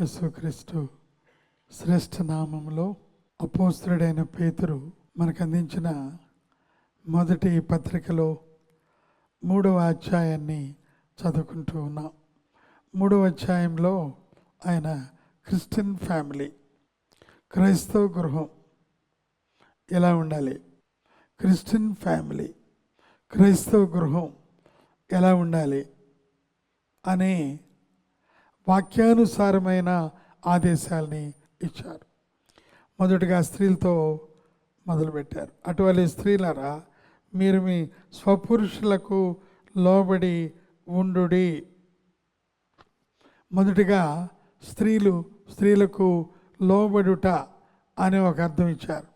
యేసుక్రీస్తు శ్రేష్ఠ నామంలో అపోస్తుడైన పేతురు మనకు అందించిన మొదటి పత్రికలో మూడవ అధ్యాయాన్ని చదువుకుంటూ ఉన్నాం. మూడవ అధ్యాయంలో ఆయన క్రిస్టియన్ ఫ్యామిలీ క్రైస్తవ గృహం ఎలా ఉండాలి? క్రిస్టియన్ ఫ్యామిలీ క్రైస్తవ గృహం ఎలా ఉండాలి? అనే వాక్యానుసారమైన ఆదేశాల్ని ఇచ్చారు. మొదటగా స్త్రీలతో మొదలుపెట్టారు. అటువంటి స్త్రీలరా మీరు మీ స్వపురుషులకు లోబడి ఉండుడి. మొదటిగా స్త్రీలు స్త్రీలకు లోబడుట అనే ఒక అర్థం ఇచ్చారు.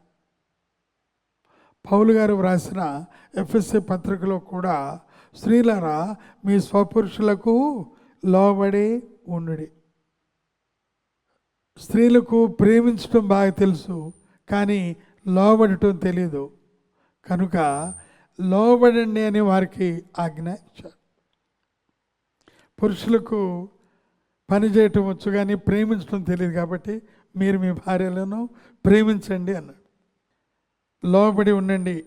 పౌలు గారు వ్రాసిన ఎఫ్ఎస్ఏ పత్రికలో కూడా స్త్రీలరా మీ స్వపురుషులకు లోబడి ఉండుడి. స్త్రీలకు ప్రేమించడం బాగా తెలుసు కానీ లోబడటం తెలియదు కనుక లోబడండి అని వారికి ఆజ్ఞ ఇచ్చారు. పురుషులకు పని చేయటం వచ్చు కానీ ప్రేమించడం తెలియదు కాబట్టి మీరు మీ భార్యలను ప్రేమించండి అన్నాడు. లోబడి ఉండండి.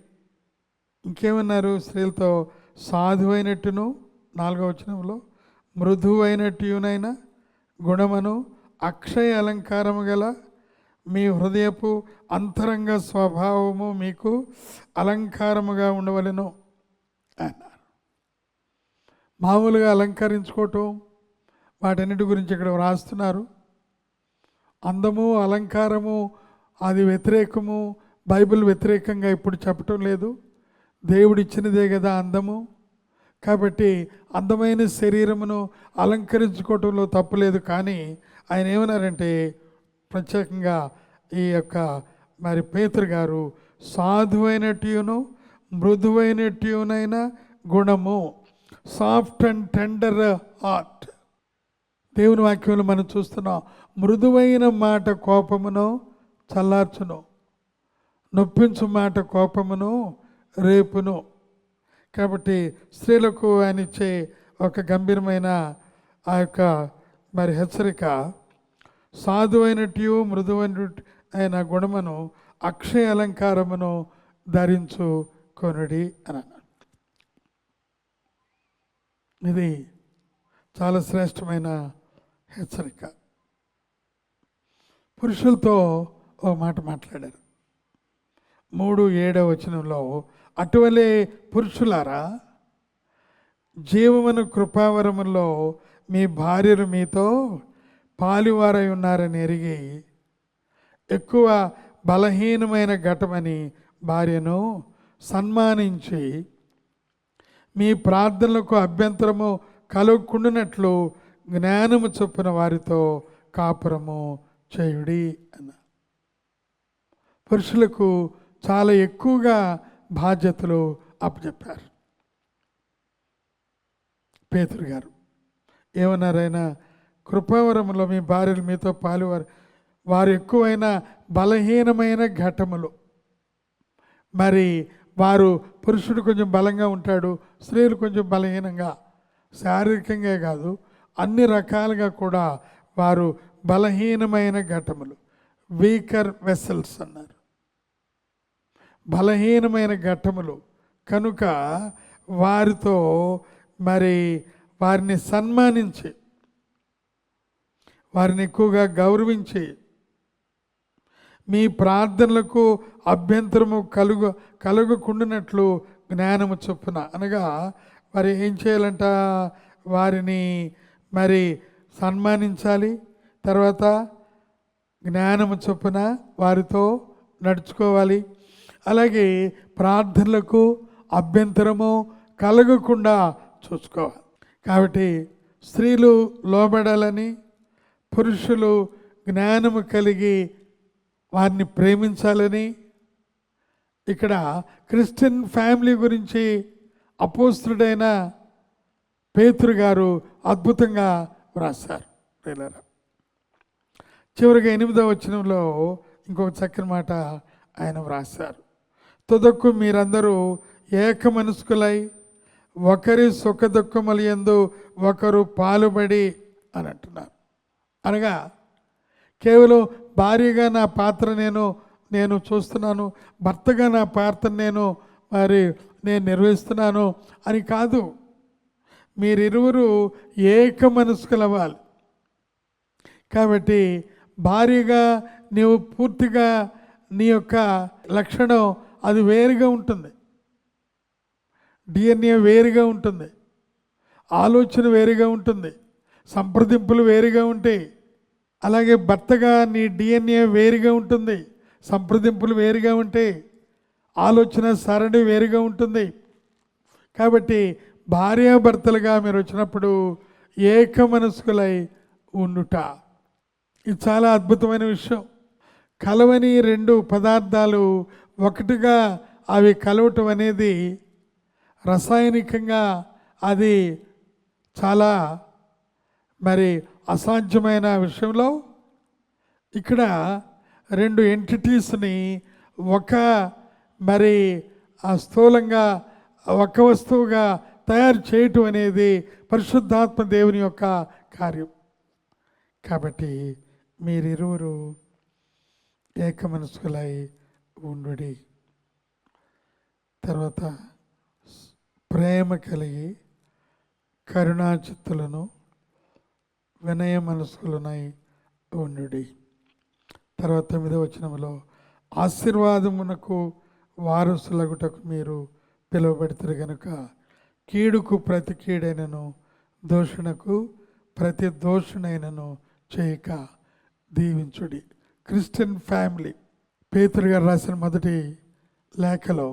ఇంకేమన్నారు స్త్రీలతో సాధువైనట్టును? నాలుగో వచనంలో మృదువైనట్టునైనా గుణమును అక్షయ అలంకారము గల మీ హృదయపు అంతరంగ స్వభావము మీకు అలంకారముగా ఉండవలెను అన్నారు. మామూలుగా అలంకరించుకోవటం వాటన్నిటి గురించి ఇక్కడ వ్రాస్తున్నారు. అందము అలంకారము అది వ్యతిరేకము బైబిల్ వ్యతిరేకంగా ఇప్పుడు చెప్పటం లేదు. దేవుడిచ్చినదే కదా అందము. కాబట్టి అందమైన శరీరమును అలంకరించుకోవటంలో తప్పులేదు. కానీ ఆయన ఏమన్నారంటే ప్రత్యేకంగా ఈ యొక్క మరి పేతురు గారు సాధువైనట్యును మృదువైనట్యునైన గుణము సాఫ్ట్ అండ్ టెండర్ హార్ట్ దేవుని వాక్యంలో మనం చూస్తున్నాం మృదువైన మాట కోపమును చల్లార్చును నొప్పించు మాట కోపమును రేపును. కాబట్టి స్త్రీలకు ఆయన ఇచ్చే ఒక గంభీరమైన ఆ యొక్క మరి హెచ్చరిక సాధువైనట్టు మృదువైన అయిన గుణమును అక్షయ అలంకారమును ధరించు కొనుడి అని ఇది చాలా శ్రేష్టమైన హెచ్చరిక. పురుషులతో ఓ మాట మాట్లాడారు. మూడు ఏడవ వచనంలో అటువలే పురుషులారా జీవమును కృపావరములో మీ భార్యలు మీతో పాలివారై ఉన్నారని ఎరిగి ఎక్కువ బలహీనమైన ఘటమని భార్యను సన్మానించి మీ ప్రార్థనలకు అభ్యంతరము కలుగుకుండునట్లు జ్ఞానము చొప్పున వారితో కాపురము చేయుడి అన్న. పురుషులకు చాలా ఎక్కువగా బాధ్యతలు అప్పచెప్పారు. పేతురు గారు ఏమన్నారైనా కృపావరంలో మీ భార్యలు మీతో పాలువారు వారు ఎక్కువైన బలహీనమైన ఘటములు. మరి వారు పురుషుడు కొంచెం బలంగా ఉంటాడు స్త్రీలు కొంచెం బలహీనంగా శారీరకంగా కాదు అన్ని రకాలుగా కూడా వారు బలహీనమైన ఘటములు. వీకర్ వెసల్స్ అన్నారు. బలహీనమైన ఘట్టములు. కనుక వారితో మరి వారిని సన్మానించి వారిని ఎక్కువగా గౌరవించి మీ ప్రార్థనలకు అభ్యంతరము కలుగు కలుగకుండానట్లు జ్ఞానము చొప్పున. అనగా మరి ఏం చేయాలంట? వారిని మరి సన్మానించాలి. తర్వాత జ్ఞానము చొప్పున వారితో నడుచుకోవాలి. అలాగే ప్రార్థనలకు అభ్యంతరము కలగకుండా చూసుకోవాలి. కాబట్టి స్త్రీలు లోబడాలని పురుషులు జ్ఞానము కలిగి వారిని ప్రేమించాలని ఇక్కడ క్రిస్టియన్ ఫ్యామిలీ గురించి అపోస్తుడైన పేతురు గారు అద్భుతంగా వ్రాసారు చివరిగా ఎనిమిదవ వచనంలో ఇంకొక చక్కని మాట ఆయన వ్రాస్తారు తుదక్కు మీరందరూ ఏక మనసుకులై ఒకరి సుఖ దుఃఖముల ఒకరు పాలుబడి అని అంటున్నారు అనగా కేవలం భార్యగా నా పాత్ర నేను నేను చూస్తున్నాను భర్తగా నా పాత్ర నేను మరి నేను నిర్వహిస్తున్నాను అని కాదు. మీరిరువురు ఏక మనసుకులవ్వాలి కాబట్టి భార్యగా నీవు పూర్తిగా నీ యొక్క లక్షణం అది వేరుగా ఉంటుంది. డిఎన్ఏ వేరుగా ఉంటుంది. ఆలోచన వేరుగా ఉంటుంది. సంప్రదింపులు వేరుగా ఉంటాయి. అలాగే భర్తగా నీ డిఎన్ఏ వేరుగా ఉంటుంది. సంప్రదింపులు వేరుగా ఉంటాయి. ఆలోచన సరణి వేరుగా ఉంటుంది. కాబట్టి భార్యాభర్తలుగా మీరు వచ్చినప్పుడు ఏక మనస్కులై ఉండుట. ఇది చాలా అద్భుతమైన విషయం. కలవని రెండు పదార్థాలు ఒకటిగా అవి కలవటం అనేది రసాయనికంగా అది చాలా మరి అసాధ్యమైన విషయంలో ఇక్కడ రెండు ఎంటిటీస్ని ఒక మరి ఆ స్థూలంగా ఒక వస్తువుగా తయారు చేయటం అనేది పరిశుద్ధాత్మ దేవుని యొక్క కార్యం. కాబట్టి మీరిరువురు ఏక ఉండుడి. తర్వాత ప్రేమ కలిగి కరుణాచిత్తులను వినయ మనస్కులనై ఉండుడి. తర్వాత తొమ్మిదవ వచనంలో ఆశీర్వాదమునకు వారసులగుటకు మీరు పిలువబెడతారు కనుక కీడుకు ప్రతి కీడైనను దోషణకు ప్రతి దోషణైనను చేయక దీవించుడి. Christian family. పేతురు గారు రాసిన మొదటి లేఖలో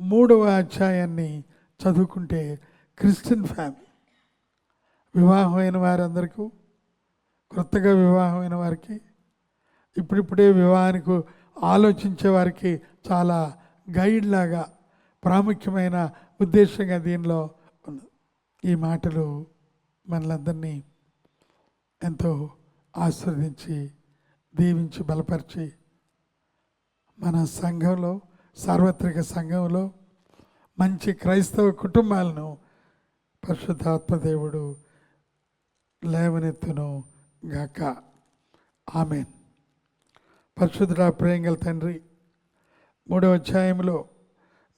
మూడవ అధ్యాయాన్ని చదువుకుంటే క్రిస్టియన్ ఫ్యామిలీ వివాహమైన వారందరికీ కొత్తగా వివాహమైన వారికి ఇప్పుడిప్పుడే వివాహానికి ఆలోచించే వారికి చాలా గైడ్ లాగా ప్రాముఖ్యమైన ఉద్దేశంగా దీనిలో ఉంది ఈ మాటలు మనలందరినీ ఎంతో ఆస్వాదించి దీవించి బలపరిచి మన సంఘంలో సార్వత్రిక సంఘంలో మంచి క్రైస్తవ కుటుంబాలను పరిశుద్ధాత్మదేవుడు లేవనెత్తును గాక. ఆమెన్. పరిశుద్ధుడ ప్రేంగల తండ్రి మూడవ అధ్యాయంలో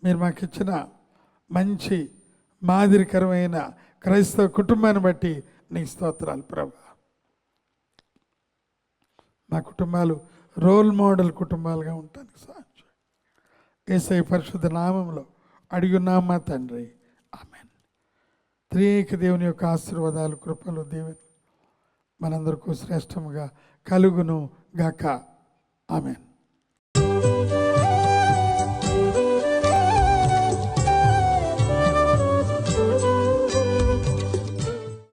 మీరు మాకు ఇచ్చిన మంచి మాదిరికరమైన క్రైస్తవ కుటుంబాన్ని బట్టి నీ స్తోత్రాలు ప్రభా. మా కుటుంబాలు రోల్ మోడల్ కుటుంబాలుగా ఉంటానికి సాధ్యం ఏసై పరిశుద్ధ నామంలో అడిగున్నాం మా తండ్రి. ఆమెన్. త్రియేక దేవుని యొక్క ఆశీర్వాదాలు కృపలు దేవుని మనందరికీ శ్రేష్టముగా కలుగును గాక ఆమెన్.